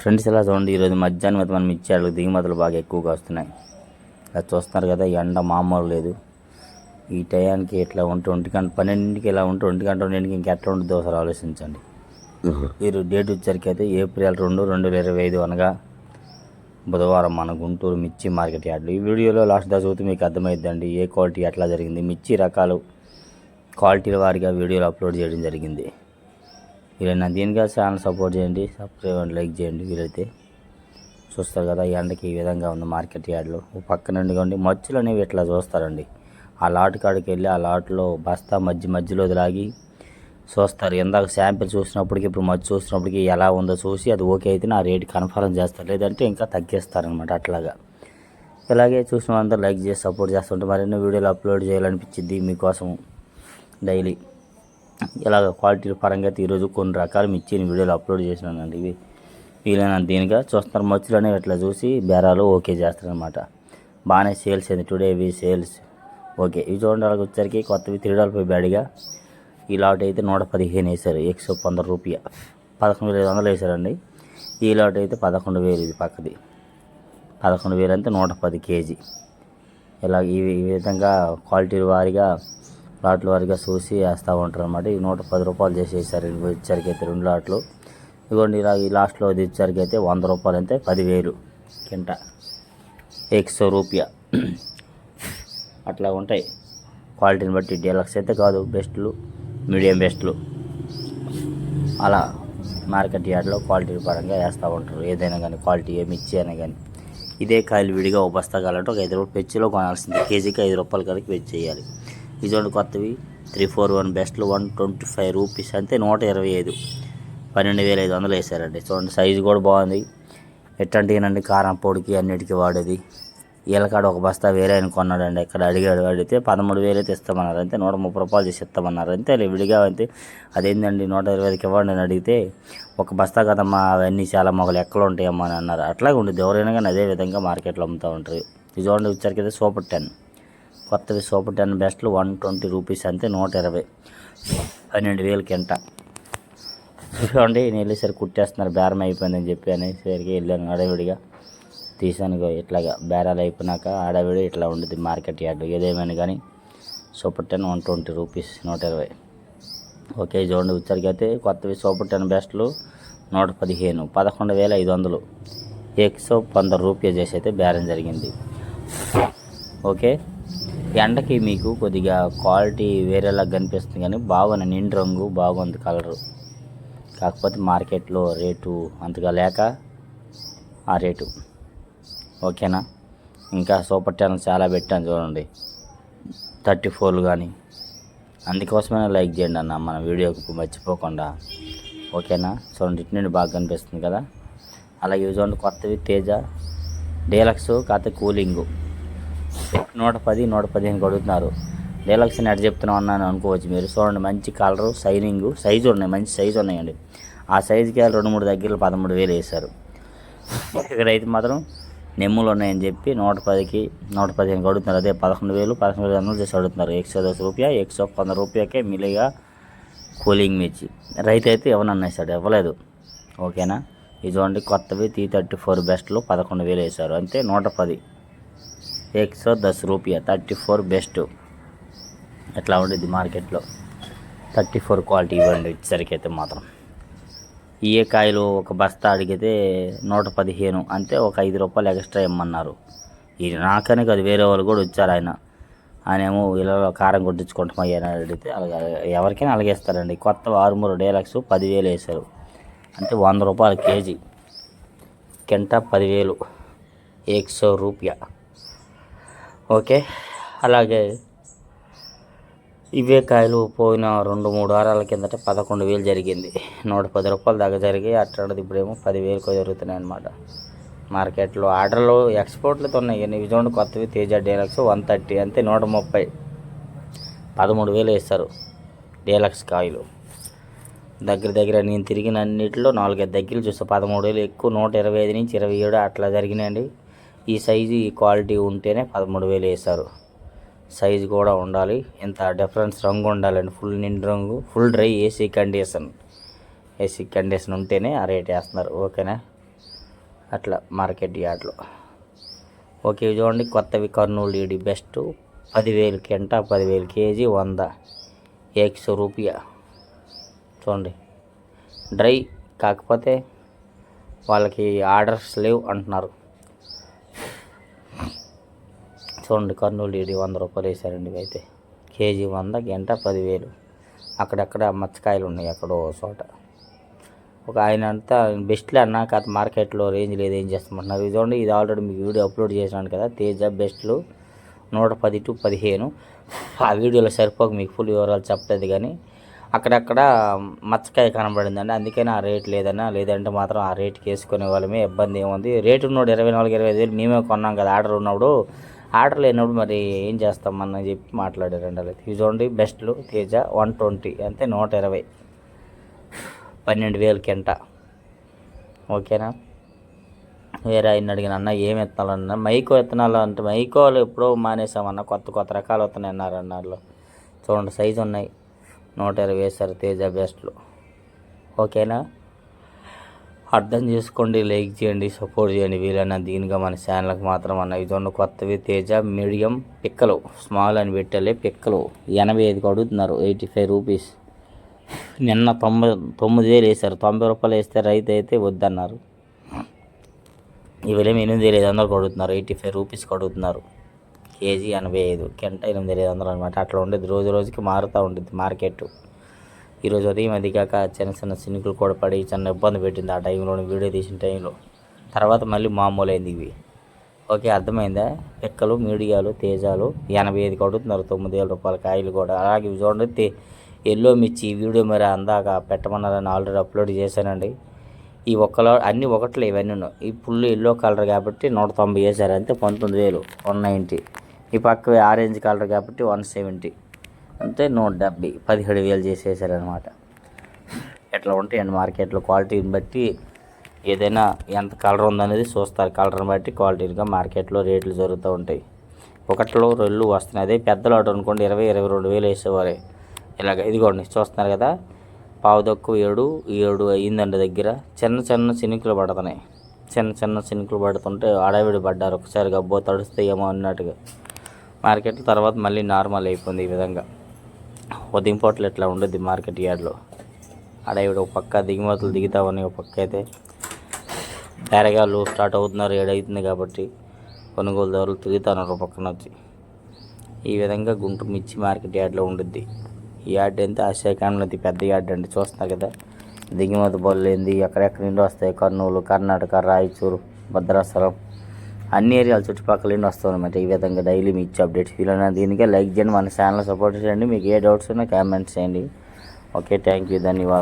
Friends ఇలా చూడండి? ఈరోజు మధ్యాహ్నం అయితే మనం ఇచ్చాడు దిగుమతులు బాగా ఎక్కువగా వస్తున్నాయి. ఇలా చూస్తున్నారు కదా ఎండ మామూలు లేదు. ఈ టయానికి ఇట్లా ఉంటే ఒంటి గంట పన్నెండింటికి ఇలా ఉంటే ఒంటి గంట రెండింటికి ఇంకెట్లా ఉంటుందో ఒకసారి ఆలోచించండి. మీరు డేట్ వచ్చరికి అయితే ఏప్రిల్ రెండు రెండు వేల ఇరవై ఐదు అనగా బుధవారం మన గుంటూరు మిర్చి మార్కెట్ యార్డ్లు. ఈ వీడియోలో లాస్ట్ దాకా చూస్తే మీకు అర్థమైద్దండి ఏ క్వాలిటీ ఎట్లా జరిగింది మిర్చి రకాలు క్వాలిటీల వారిగా వీడియోలు అప్లోడ్ చేయడం జరిగింది. వీరైనా దీనిగా ఛానల్ సపోర్ట్ చేయండి సబ్స్క్రైబ్ అండ్ లైక్ చేయండి వీలైతే. చూస్తారు కదా ఈ ఎండకి ఈ విధంగా ఉంది మార్కెట్ యార్డ్లో. పక్కన ఉండి మచ్చులు అనేవి ఇట్లా చూస్తారండి. ఆ లాట్ కాడికి వెళ్ళి ఆ లాట్లో బస్తా మధ్య మధ్యలో లాగి చూస్తారు. ఇందాక శాంపిల్ చూసినప్పటికి ఇప్పుడు మధ్య చూసినప్పటికి ఎలా ఉందో చూసి అది ఓకే అయితే నా రేట్ కన్ఫర్మ్ చేస్తారు. లేదంటే ఇంకా తగ్గిస్తారనమాట అట్లాగా. ఇలాగే చూసిన అందరూ లైక్ చేసి సపోర్ట్ చేస్తుంటే మరిన్ని వీడియోలు అప్లోడ్ చేయాలనిపించింది మీకోసం డైలీ. ఇలాగ క్వాలిటీ పరంగా అయితే ఈరోజు కొన్ని రకాలు మిర్చిని వీడియోలు అప్లోడ్ చేసినానండి. ఇవి వీలైనంత దీనిగా చూస్తున్నారు. మచ్చులు అనేవి ఇట్లా చూసి బేరాలు ఓకే చేస్తారనమాట బాగానే సేల్స్ అయింది. టుడే ఇవి సేల్స్. ఓకే. ఇవి చూడండి అలాగ వచ్చరికి కొత్తవి త్రీ డాలర్ ఫైవ్ బ్యాడ్గా. ఈ లాట్ అయితే నూట పదిహేను వేశారు. ఎక్స్ పందరు రూపాయ. పదకొండు వేల ఐదు వందలు వేశారండి. ఈ లాట్ అయితే పదకొండు వేలు ఇది పక్కది. పదకొండు వేలు అంటే నూట పది కేజీ. ఇలా ఈ ఈ విధంగా క్వాలిటీ వారిగా లాట్లు వారిగా చూసి వేస్తూ ఉంటారు అనమాట ఈ నూట పది రూపాయలు చేసేసారు. ఇచ్చరికి అయితే రెండు లాట్లు. ఇదిగోండి ఇలా ఈ లాస్ట్లో అది ఇచ్చరికి అయితే వంద రూపాయలు అంతే పదివేలు కింట. ఎక్సో రూపాయ. అట్లా ఉంటాయి. క్వాలిటీని బట్టి డీలక్స్ అయితే కాదు బెస్ట్లు మీడియం బెస్ట్లు. అలా మార్కెట్ యార్డ్లో క్వాలిటీ పరంగా వేస్తూ ఉంటారు. ఏదైనా కానీ క్వాలిటీ ఏమి ఇచ్చేనా కానీ. ఇదే కాయలు విడిగా ఒక బస్తా కావాలంటే ఒక ఐదు రూపాయలు పెచ్చిలో కొనాల్సింది. కేజీకి ఐదు రూపాయల కడికి వెచ్చి చేయాలి కొత్తవి. త్రీ ఫోర్ వన్ బెస్ట్లు వన్ ట్వంటీ ఫైవ్ రూపీస్ అంతే నూట ఇరవై ఐదు. పన్నెండు వేల ఐదు వందలు వేసారండి. చూడండి సైజు కూడా బాగుంది. ఎట్లాంటివినండి కారం పొడికి అన్నిటికీ వాడేది. వీళ్ళకాడ ఒక బస్తా వేరే ఆయన కొన్నాడండి ఇక్కడ అడిగాడు. అడిగితే పదమూడు వేలు అయితే ఇస్తామన్నారు అంతే. నూట ముప్పై రూపాయలు చేసి ఇస్తామన్నారు అంతే. లే విడిగా అంతే. అదేంటండి నూట ఇరవై ఐదుకి ఇవ్వండి అని అడిగితే ఒక బస్తా కదమ్మా అవన్నీ చాలా మొగలు ఎక్కడ ఉంటాయమ్మా అని అన్నారు. అట్లాగే ఉండేది. ఎవరైనా కానీ అదే విధంగా మార్కెట్లో అమ్ముతూ ఉంటారు. ఇది చూడండి వచ్చారు అయితే సూపర్ టెన్. కొత్తవి సూపర్ టెన్ బెస్ట్లు వన్ ట్వంటీ రూపీస్ అంతే నూట ఇరవై. పన్నెండు వేలు కింట. చూడండి నేను వెళ్ళేసరికి కుట్టేస్తున్నారు బేరం అయిపోయిందని చెప్పి అనేసరికి వెళ్ళాను అడవిడిగా తీసాను ఇట్లాగా బేరాలు అయిపోయినాక అడవిడి ఇట్లా ఉండేది మార్కెట్ యార్డ్. ఏదేమైనా కానీ super ten one twenty rupees నూట ఇరవై. ఓకే చూడండి వచ్చరికి అయితే కొత్తవి సూపర్ టెన్ బెస్ట్లు నూట పదిహేను పదకొండు వేల ఐదు వందలు. ఎక్సో పందరు రూపాయలు చేసి అయితే బేరం జరిగింది. ఓకే. ఎండకి మీకు కొద్దిగా క్వాలిటీ వేరేలా కనిపిస్తుంది కానీ బాగుంది నిండు రంగు బాగుంది కలరు. కాకపోతే మార్కెట్లో రేటు అంతగా లేక ఆ రేటు. ఓకేనా? ఇంకా సూపర్ ఛానల్ చాలా పెట్టాను చూడండి. థర్టీ ఫోర్లు కానీ. అందుకోసమే లైక్ చేయండి అన్న మన వీడియోకి మర్చిపోకుండా. ఓకేనా? చూడండి ఇటు నుండి బాగా కనిపిస్తుంది కదా. అలాగే చూడండి కొత్తవి తేజ డీలక్స్ కాకపోతే కూలింగు. నూట పది నూట పదిహేను అడుగుతున్నారు డీలక్స్ నెట్ చెప్తున్నాం అన్నాను అనుకోవచ్చు మీరు. చూడండి మంచి కలరు సైనింగ్ సైజు ఉన్నాయి మంచి సైజు ఉన్నాయండి. ఆ సైజుకి రెండు మూడు దగ్గరలో పదమూడు వేలు వేశారు. ఇక్కడైతే మాత్రం నెమ్ములు ఉన్నాయని చెప్పి నూట పదికి నూట పదిహేను అడుగుతున్నారు అదే పదకొండు వేలు పదకొండు వేలు వందలు చేసి అడుగుతున్నారు. ఎక్సో దశ రూపాయ ఎక్సో వంద రూపాయకే మిలిగా కూలింగ్ మిర్చి. రైతు అయితే ఎవరన్నా వేసాడు ఇవ్వలేదు. ఓకేనా? ఇది చూడండి కొత్తవి టీ థర్టీ ఫోర్ బెస్ట్లో పదకొండు వేలు వేశారు. అంతే నూట పది. ఎక్సో దస్ రూపాయ థర్టీ ఫోర్ బెస్ట్. ఎట్లా ఉండేది మార్కెట్లో? థర్టీ ఫోర్ క్వాలిటీ ఇవ్వండి ఇచ్చేసరికి అయితే మాత్రం. ఈ కాయలు ఒక బస్తా అడిగితే నూట పదిహేను అంతే ఒక ఐదు రూపాయలు ఎక్స్ట్రా ఇమ్మన్నారు. ఇది నాకనే కాదు వేరే వాళ్ళు కూడా వచ్చారు ఆయన. ఆయన ఏమో ఇలా కారం కొట్టించుకుంటాం అయ్యా అడిగితే అలాగే ఎవరికైనా అలాగేస్తారండి. కొత్త ఆరుమూరు డేలక్స్ పదివేలు వేశారు. అంటే వంద రూపాయలు కేజీ. కింట పదివేలు. ఎక్సో రూపాయ. ఓకే? అలాగే ఇవే కాయలు పోయిన రెండు మూడు వారాల కిందట పదకొండు వేలు జరిగింది. నూట పది రూపాయలు దాకా జరిగి అట్లాంటిది ఇప్పుడేమో పదివేలకు జరుగుతున్నాయి అన్నమాట. మార్కెట్లో ఆర్డర్లు ఎక్స్పోర్ట్లతో ఉన్నాయి. కానీ కొత్తవి తేజ డీలక్స్ వన్ థర్టీ అంతే నూట ముప్పై. పదమూడు వేలు వేస్తారు డీలక్స్ కాయలు. దగ్గర దగ్గర నేను తిరిగిన అన్నిటిలో నాలుగైదు దగ్గరలు చూస్తే పదమూడు వేలు ఎక్కువ నూట ఇరవై ఐదు నుంచి ఇరవై ఏడు అట్లా జరిగినాయండి. ఈ సైజు ఈ క్వాలిటీ ఉంటేనే పదమూడు వేలు వేశారు. సైజు కూడా ఉండాలి. ఇంత డిఫరెన్స్ రంగు ఉండాలండి. ఫుల్ నిండు రంగు full dry AC condition. AC condition ఉంటేనే ఆ రేట్ వేస్తున్నారు. ఓకేనా? అట్లా మార్కెట్ యార్డ్లో. ఓకే చూడండి. కొత్తవి కర్నూలు ఈడి బెస్ట్. పదివేలు కింట పదివేలు కేజీ వంద ఎక్స్ రూపాయ. చూడండి. డ్రై కాకపోతే వాళ్ళకి ఆర్డర్స్ లేవు అంటున్నారు. చూడండి కర్నూలు ఇది వంద రూపాయలు వేసారండి అయితే. కేజీ వంద గంట పదివేలు. అక్కడక్కడ మచ్చకాయలు ఉన్నాయి ఎక్కడో చోట. ఒక ఆయన అంతా బెస్ట్లే అన్న కాదు మార్కెట్లో రేంజ్ లేదు ఏం చేస్తామంటున్నారు? ఇది చూడండి ఇది ఆల్రెడీ మీకు వీడియో అప్లోడ్ చేసినాను కదా తేజ బెస్ట్లు నూట పది టు పదిహేను. ఆ వీడియోలో సరిపోక మీకు ఫుల్ వివరాలు చెప్పలేదు కానీ అక్కడక్కడ మచ్చకాయ కనబడిందండి. అందుకని ఆ రేట్ లేదన్నా లేదంటే మాత్రం ఆ రేట్కి వేసుకునే వాళ్ళమే. ఇబ్బంది ఏముంది? రేటు ఉన్నాడు ఇరవై నాలుగు ఇరవై ఐదు వేలు మేమే కొన్నాం కదా ఆర్డర్ ఉన్నప్పుడు ఆర్డర్ లేనప్పుడు మరి ఏం చేస్తామని చెప్పి మాట్లాడారండి అలా ఇవి చూడండి బెస్ట్లు తేజ వన్ ట్వంటీ అంతే నూట ఇరవై. పన్నెండు వేలు కింట. ఓకేనా? వేరే ఆయన అడిగిన అన్న ఏం విత్తనాలన్న మైకో విత్తనాలు అంటే మైకోలు ఎప్పుడో మానేసామన్న కొత్త కొత్త రకాలు వస్తున్నాయి అన్నారు అన్నారు చూడండి సైజు ఉన్నాయి. నూట ఇరవై వేశారు తేజ బెస్ట్లు. ఓకేనా? అర్థం చేసుకోండి లైక్ చేయండి సపోర్ట్ చేయండి. వీలైన దీనిగా మన ఛానల్కి మాత్రం అన్న ఇదొన్న కొత్తవి. తేజ మీడియం పిక్కలు. స్మాల్ అని పెట్టాలి పిక్కలు. ఎనభై ఐదుకి అడుగుతున్నారు ఎయిటీ ఫైవ్ రూపీస్. నిన్న తొంభై తొమ్మిది వేలు వేశారు. తొంభై రూపాయలు వేస్తే రైతు అయితే వద్దన్నారు. ఇవేమో ఎనిమిది వేల ఐదు వందలకు అడుగుతున్నారు ఎయిటీ ఫైవ్ రూపీస్కి అడుగుతున్నారు. కేజీ ఎనభై ఐదు కెంట ఎనిమిది వేల ఐదు వందలు అనమాట అట్లా ఉండేది. రోజు రోజుకి మారుతూ ఉంటుంది మార్కెట్ ఈరోజు ఉదయం అది కాక చిన్న చిన్న సినుకులు కూడా పడి చిన్న ఇబ్బంది పెట్టింది ఆ టైంలో వీడియో తీసిన టైంలో. తర్వాత మళ్ళీ మామూలు అయింది ఇవి. ఓకే అర్థమైందా? పిక్కలు మీడియాలు తేజాలు ఎనభై ఐదు అడుగుతున్నారు తొమ్మిది వేల రూపాయల కాయలు కూడా. అలాగే ఇవి చూడండి ఎల్లో మిర్చి వీడియో మరి అందాక పెట్టమన్నారని ఆల్రెడీ అప్లోడ్ చేశానండి. ఈ ఒక్కలో అన్నీ ఒకట్లే ఇవన్నీ ఈ పుల్లు ఎల్లో కలర్ కాబట్టి నూట తొంభై వేశారు అంతే పంతొమ్మిది వేలు వన్ నైంటీ. ఈ పక్క ఆరెంజ్ కలర్ కాబట్టి వన్ సెవెంటీ. అంతే నూట డెబ్బై పదిహేడు వేలు చేసేసారనమాట ఎట్లా ఉంటాయండి మార్కెట్లో క్వాలిటీని బట్టి? ఏదైనా ఎంత కలర్ ఉందనేది చూస్తారు. కలర్ని బట్టి క్వాలిటీగా మార్కెట్లో రేట్లు జరుగుతూ ఉంటాయి. ఒకటిలో రెండు వస్తున్నాయి. అదే పెద్ద లాట్ అనుకోండి ఇరవై ఇరవై రెండు వేలు వేసేవారే. ఇలాగ ఇదిగోండి చూస్తున్నారు కదా? పావు తక్కువ ఏడు ఏడు అయ్యిందండి దగ్గర. చిన్న చిన్న చినుకులు పడుతున్నాయి. చిన్న చిన్న చినుకులు పడుతుంటే అడవిడి పడ్డారు. ఒకసారి గబ్బో తడుస్తాయేమో అన్నట్టుగా. మార్కెట్ తర్వాత మళ్ళీ నార్మల్ అయిపోయింది ఈ విధంగా. ఉదయం పూటలు ఇట్లా ఉండద్ది మార్కెట్ యార్డ్లో? ఆడ అడవిడి ఒక పక్క దిగుమతులు దిగుతామని ఒక పక్క అయితే బేరగాళ్ళు స్టార్ట్ అవుతున్నారు ఏడవుతుంది కాబట్టి కొనుగోలుదారులు తిరుగుతున్నారు ఒక పక్కన వచ్చి ఈ విధంగా గుంటూరు మిర్చి మార్కెట్ యార్డ్లో ఉండుద్ది. ఈ యార్డ్ అంతా ఆసియాకాలంలో అతి పెద్ద యార్డ్ అండి చూస్తున్నారు కదా. దిగుమతి బొల్లు ఏంది ఎక్కడెక్కడి నుండి వస్తాయి? కర్నూలు కర్ణాటక రాయచూరు భద్రాచలం అన్ని ఏరియాల చుట్టుపక్కల నుండి వస్తామన్నమాట అనమాట ఈ విధంగా డైలీ మీ ఇచ్చే అప్డేట్స్ వీలైనా దీనికే లైక్ చేయండి మన ఛానల్ సపోర్ట్ చేయండి. మీకు ఏ డౌట్స్ ఉన్నా కామెంట్స్ చేయండి. ఓకే థ్యాంక్ యూ ధన్యవాదాలు.